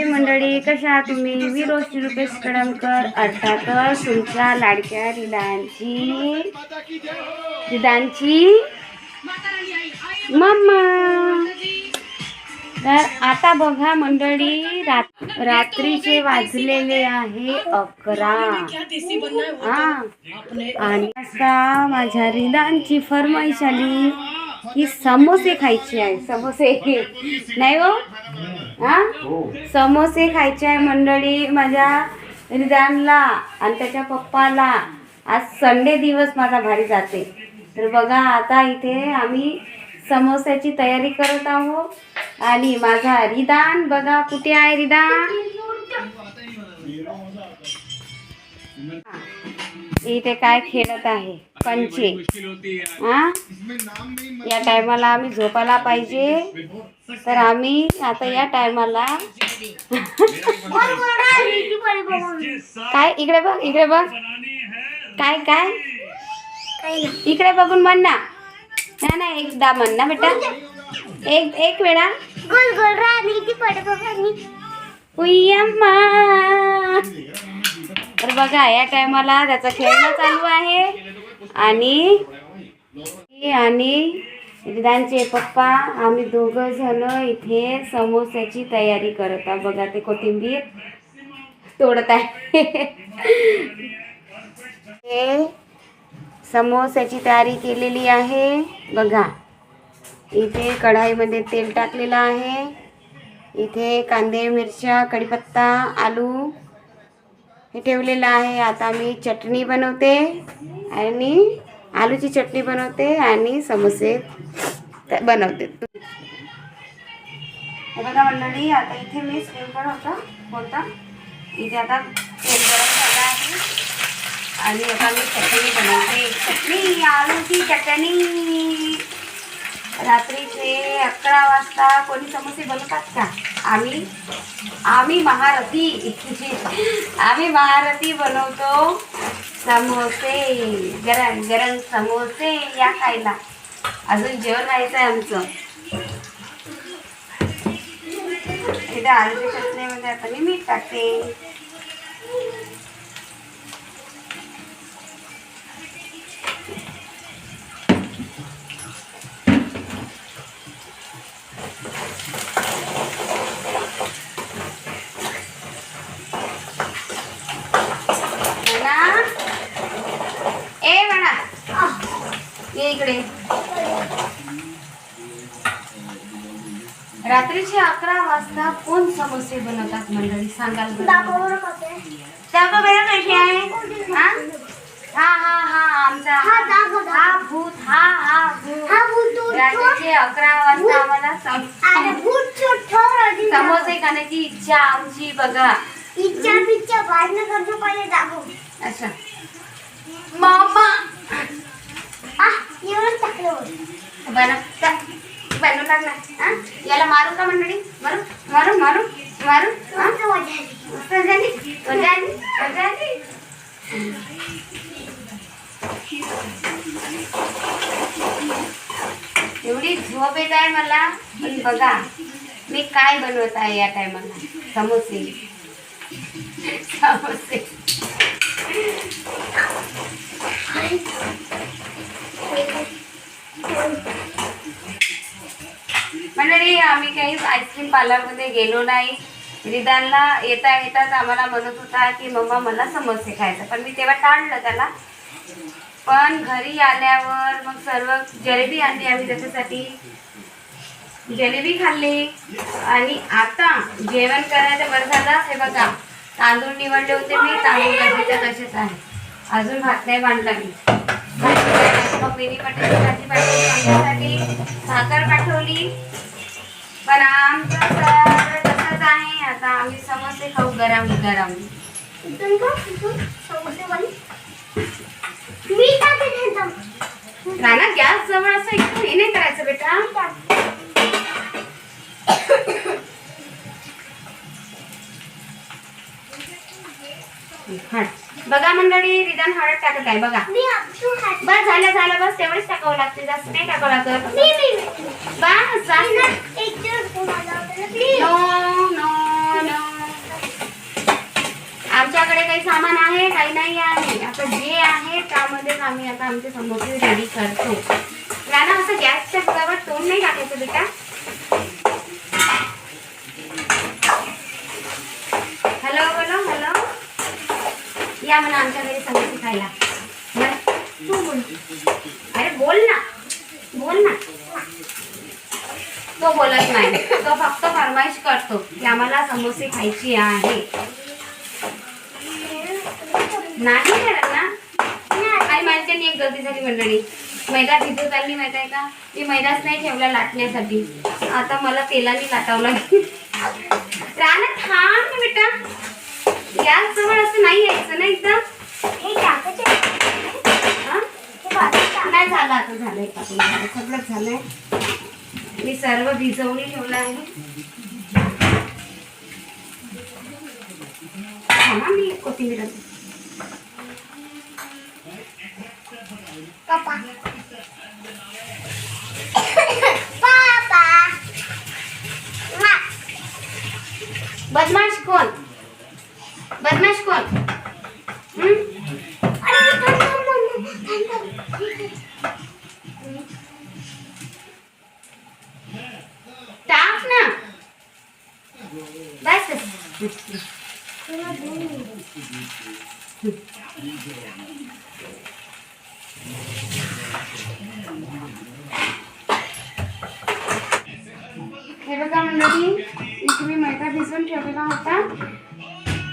मंडळी कशा आहात तुम्ही? मी रोशनी रुपेश कडमकर अर्थातच तुमच्या लाडक्या रिदांची रिदांची मम्मा. तर आता बघा मंडळी रात रात्रीचे वाजलेले आहे अकरा. हा. आणि आता माझ्या रिदांची फरमाईश आली. की समोसे खायचे आहे समोसे. नाही हो? हा? समोसे खायचे आहे मंडळी माझ्या रिदानला आणि त्याच्या पप्पाला. आज संडे दिवस माझा भारी जाते. तर बघा आता इथे आम्ही समोस्याची तयारी करत आहोत. आणि माझा रिदान बघा कुठे आहे रिदान? इथे काय खेळत आहे? पंचे हा? या टायमाला आम्ही झोपायला पाहिजे. तर आम्ही आता या टायमाला काय? इकडे बघ इकडे बघ. काय काय? इकडे बघून म्हण ना. नाही एकदा म्हण ना बेटा. एक एक वेळा. गोल गोल राणी ती उय्यम्मा. तर बघा या टायमाला त्याचं खेळणं चालू आहे. आणि आणि रिदानचे पप्पा आम्ही दोघं जण इथे समोस्याची तयारी करत आहोत. बघा ते कोथिंबीर तोडत आहे. हे समोस्याची तयारी केलेली आहे. बघा इथे कढाईमध्ये तेल टाकलेलं आहे. इथे कांदे मिरच्या कढीपत्ता आलू हे ठेवलेलं आहे. आता मी चटणी बनवते आणि आलूची चटणी बनवते आणि समोसे बनवते. हे बघा मंडळी आता इथे मी स्प्रिंकलर होता होता. इथे आता तेल गरम झाला आहे. आणि आता मी चटणी बनवते. चटणी आलूची चटणी. रात्रीचे अकरा वाजता कोणी समोसे बनवतात का? आम्ही आम्ही महारथी. आम्ही महारथी बनवतो. समोसे गरम गरम समोसे या खायला. अजून जेवण व्हायचं आहे आमचं. इथे आलूच्या चटणीमध्ये आता मी मीठ टाकते म्हणा ए म्हणा ये इकडे. रात्रीचे अकरा वाजता कोण समोसे बनवतात मंडळी? सांगाल दाखव बरं कशी आहे. हा? हा हा आमचा हा हा भूत हा हा भूत. रात्रीचे अकरा वाजता आम्हाला समोसे खाण्याची इच्छा आमची बघा. इच्छा पिच्छा करतो पहिले दाखव. अच्छा. मामा! आ बनव याला मारू का मंडळी? मारू मारू मारू मारू? एवढी झोप येत आहे मला. पण बघा मी काय बनवत आहे या टायमाला समोसे. समोसे. मंडळी आम्ही काहीच आईस्क्रीम पार्लरमध्ये गेलो नाही. रिदानला येता येताच आम्हाला म्हणत होता की मम्मा मला समोसे खायचं. पण मी तेव्हा टाळलं त्याला. पण घरी आल्यावर मग सर्व जलेबी आणली आम्ही त्याच्यासाठी. जलेबी खाल्ली. आणि आता जेवण करायचं बरं झालं. हे बघा तांदूळ निवडले होते मी. तांदूळ भाजीचे तसेच आहे? अजून भात नाही बांधला मी. मग मिनी मटरची भाजी पाठवली. साखर पाठवली. पण आमचं तर तसंच आहे आता आम्ही समोसे खाऊ गरम गरम इथून का? इथून? समोसेवाली? मी टाकते त्यांचा. राणा गॅस जवळ असं इकडून हे नाही करायचं बेटा. हट. बघा मंडळी रिदान हळद टाकत आहे बघा. बस झालं झालं बस तेवढेच टाकावं लागते जास्त नाही टाकावं लागत. आमच्याकडे काही सामान आहे काही नाही आहे. आता जे आहे त्यामध्येच आम्ही आता आमचे समोर रेडी करतो. गाणं असं गॅसच्या तोंड नाही टाकायचं बेटा. या मला आमच्या घरी समोसे खायला तू बोल. अरे बोल ना. बोल ना. तो बोलत नाही. तो फक्त फरमाईश करतो की आम्हाला समोसे खायची आहे. नाही करत ना. आणि माझ्याने एक गलती झाली मंडळी. मैदा भिजत चालली माहीत आहे का? मी मैदाच नाही ठेवला लाटण्यासाठी. आता मला तेलाने लाटावला राहणार थांब बेटा गॅस जवळ असं नाही यायचं ना एकदम हे हा? हे. नाही झालं आता झालंय झालंय मी सर्व भिजवून ठेवलं आहे मी कोथिंबीर. पापा. बदमाश कोण बदमाश कोण? टाक ना. बस. हे बघा मंडळी इथे मी मैदा भिजवून ठेवलेला होता.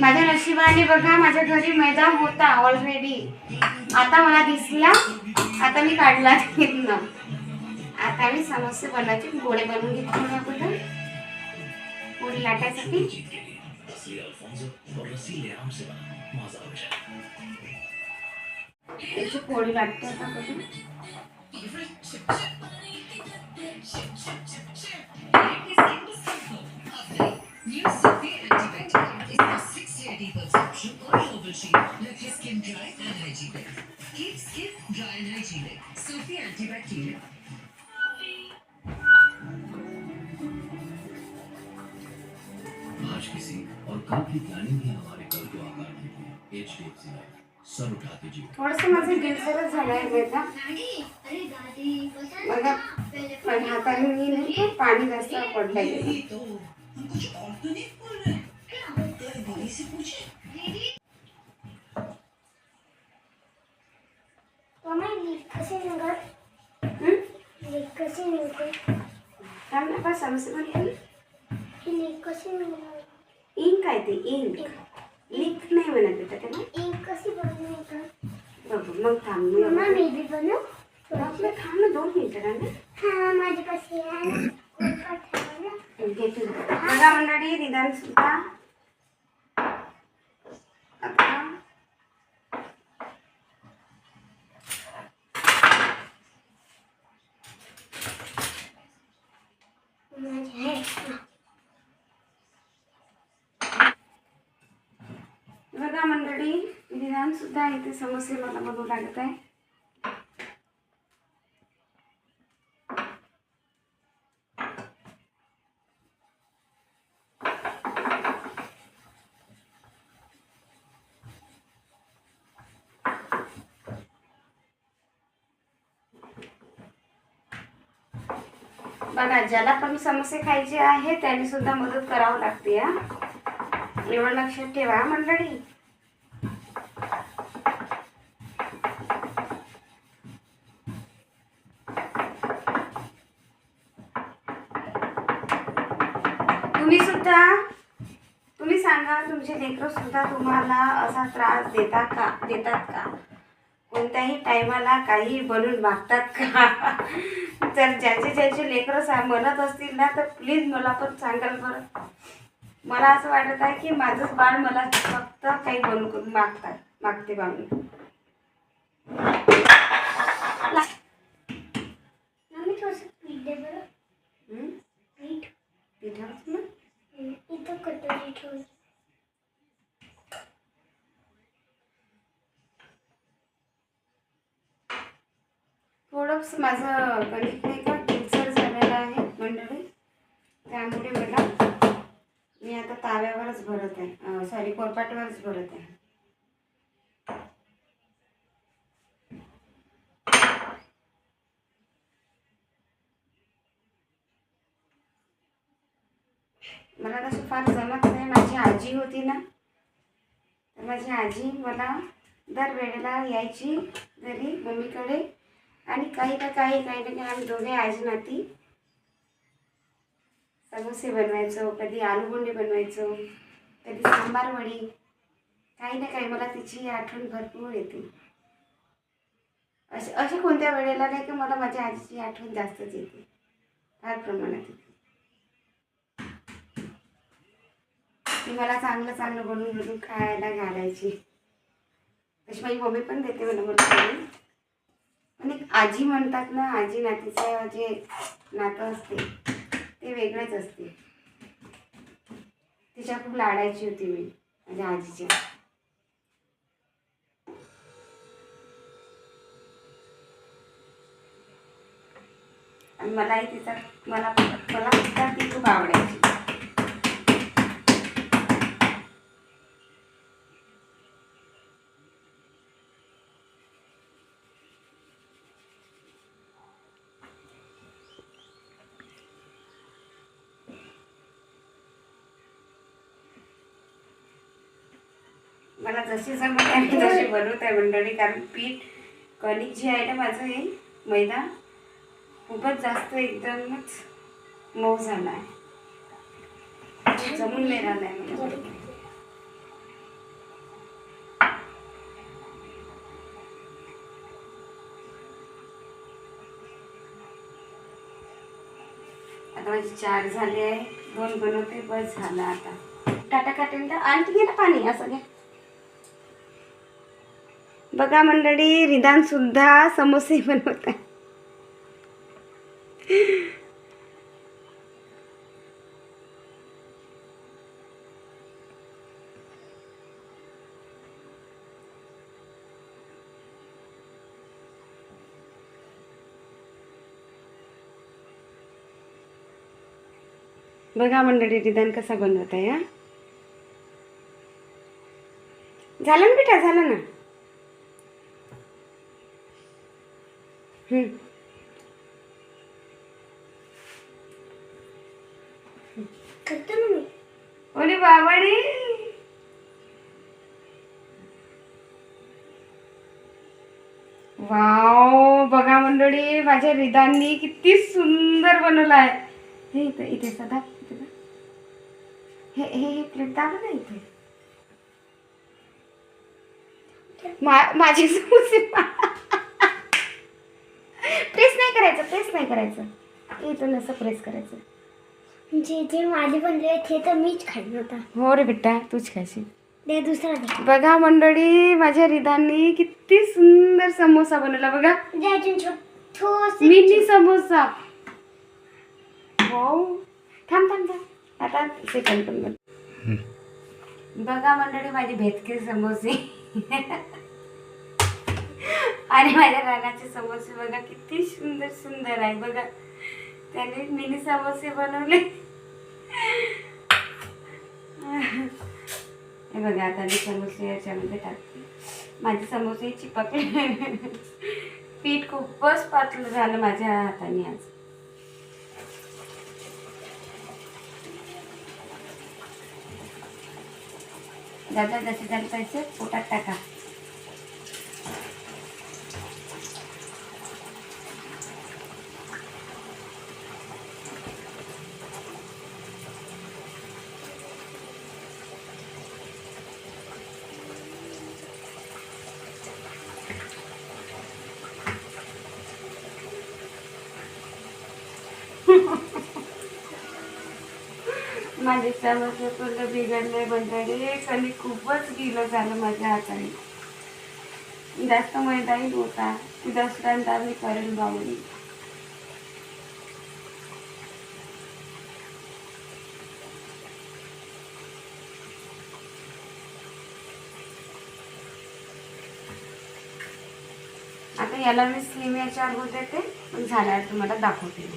माझ्या नशिबाने बघा माझ्या घरी मैदा होता ऑलरेडी आता मला दिसला. आता मी काढला घेतलं आता मी समोसे बनवायचे गोळे बनवून घेतले मी अगोदर पोळी लाटायसाठी. पोळी लाटते आता shape, left your skin dry and hygienic. Keep skin dry and hygienic. Sophie Antibacterial. आज किसी और कल की प्लानिंग ही हमारे कल को आकार देती है। H D F C life sir उठा के जी थोडंसं माझं गिरसरच झालं आहे मैदा अरे दादी बसा बघा पण हाताने मी नाही पाणी जास्त पडलं तो। हम कुछ और तो नहीं बोल रहे हैं। तेरे दीदी से पूछे? मम्मा लीक कसे निघत हं? लीक कसे निघते काय म्हणा बस समस्या म्हणली ही लीक कशी निघत इंक आहे ते इंक लिक नाही म्हणत बेटा त्याला एक कशी बनवतात बघ मग थांब मी मम्मा मी बी बनवू आपलं थांब ना दोन मिनिटं राहणार हा माझी कशी आहे कोलकाता आहे ना. घेते बघा मंडळी निदान सुद्धा आता माझी आहे बघा मंडळी निदान सुद्धा इथे समोसे मला बघू लागत आहे. बघा ज्याला पण समोसे खायचे आहे त्याने सुद्धा मदत करावं लागते एवढं लक्षात ठेवा मंडळी. तुम्ही सुद्धा तुम्ही सांगा तुमचे लेकरं सुद्धा तुम्हाला असा त्रास देतात का? देतात का? कोणत्याही टायमाला काही बनून मागतात का? जर ज्याचे ज्याचे लेकरं सा म्हणत असतील ना तर प्लीज मला पण सांगाल बरं. मला असं वाटत आहे की माझंच बाळ मला फक्त काही बनू मागतात मागते बा माझं गणित नाही का किचड झालेलं आहे मंडळी. त्यामुळे मला मी आता ताव्यावरच भरत आहे. सॉरी कोरपाटवरच भरत आहे. मला तसं फार जमत नाही. माझी आजी होती ना तर माझी आजी मला दर वेळेला यायची घरी मम्मीकडे. आणि काही ना काही काही ना काही आम्ही दोघे आजी नाती. समोसे बनवायचो कधी आलूगोंडे बनवायचो कधी सांबार वडी. काही ना काही मला तिची आठवण भरपूर येते. असे असे कोणत्या वेळेला नाही की मला माझ्या आजीची आठवण जास्तच येते. फार प्रमाणात येते. ती मला चांगलं चांगलं बनवून बनवून खायला घालायची. तशी माझी मम्मी पण देते मला बनवून आणि एक आजी म्हणतात ना आजी नातीचं जे नातं असते ते वेगळंच असते. तिच्या खूप लाडायची होती मी माझ्या आजीच्या. आणि मलाही तिचा मला मला सुद्धा ती खूप आवडायची मला जशी जमत आहे मी तशी बनवत आहे मंडळी कारण पीठ कणिक जी आहे ना माझं हे मैदा खूपच जास्त एकदमच मऊ झाला आहे. जमून नाही राहिला आहे आता माझे चार झाले आहे दोन बनवते बस झालं आता. टाटा काटेल आणखी घे ना पाणी असं घ्या बघा मंडळी रिदान सुद्धा समोसे बनवत आहे. बघा मंडळी रिदान कसा बनवत आहे हा? झालं ना बेटा झालं ना हम्म. करतो ना मी ओली बाबाडी वाव बघा मंडळी माझ्या रिदांनी किती सुंदर बनवलं आहे हे इथे इथे सदा इथे हे हे हे प्लेट दाबा ना इथे. मा माझी समोसे नाही करायचं प्रेस नाही करायचं. इथून असं प्रेस करायचं. जे जे माझे बनले ते तर मीच खाल्लं होता हो रे बेटा तूच ते दुसरा दे. बघा मंडळी माझ्या रिधांनी किती सुंदर समोसा बनवला बघा. अजून मिनी समोसा. हो थांब थांब थांब. आता सेकंड पण बघा. मंडळी माझे भेटके समोसे. आणि माझ्या रानाचे समोसे बघा किती सुंदर सुंदर आहे बघा. त्याने मिनी समोसे बनवले. हे बघा आता मी समोसे याच्यामध्ये टाकते. माझे समोसे चिपकले. पीठ खूपच पातळ झालं माझ्या हाताने आज. दादा जसे झाले पाहिजे पोटात टाका. माझे समोसे पूर्ण बिघडले मंडळी आणि खूपच गिलं झालं माझ्या हाताने. जास्त मैदाही नव्हता. दसऱ्यांदा मी करेल बावली आता याला मी स्लिम याच्या अगोदर ते झाल्यावर तुम्हाला दाखवते.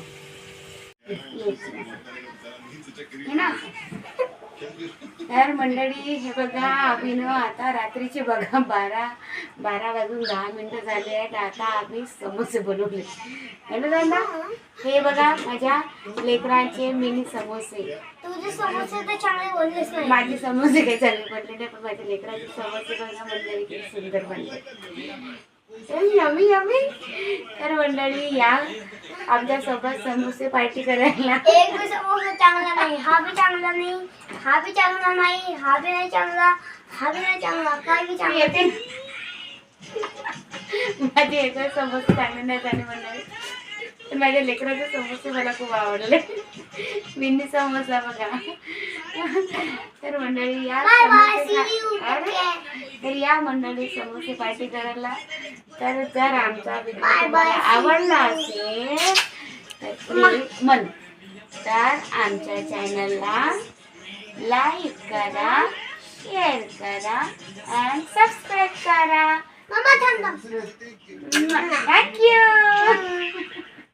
तर मंडळी हे बघा आम्ही आता रात्रीचे बघा बारा बारा वाजून दहा मिनिटं झाले आहेत. आता आम्ही समोसे बनवले. है ना दादा? हे बघा माझ्या लेकरांचे मिनी समोसे. तुझे समोसे तर चांगले बोललेच नाही. माझे समोसे काही चांगले बनले नाही पण माझ्या लेकरांचे समोसे बघा मंडळी किती सुंदर बनले. यमी यमी तर मंडळी या. आमच्यासोबत समोसे पार्टी करायला. एक भी समोसा चांगला नाही हा भी चांगला नाही हा भी चांगला नाही हा भी नाही चांगला हा भी नाही चांगला काय बी चांगला येते. माझे एकच समोसे चांगले नाही झाले मंडळी माझ्या लेकराचे समोसे मला खूप आवडले. मिनी समोसा बघा. तर मंडळी या तर या मंडळी समोसे पार्टी करायला. तर जर आमचा तुम्हाला आवडला असेल तर मन. तर आमच्या चॅनलला लाईक करा शेअर करा आणि सबस्क्राईब करा. थँक्यू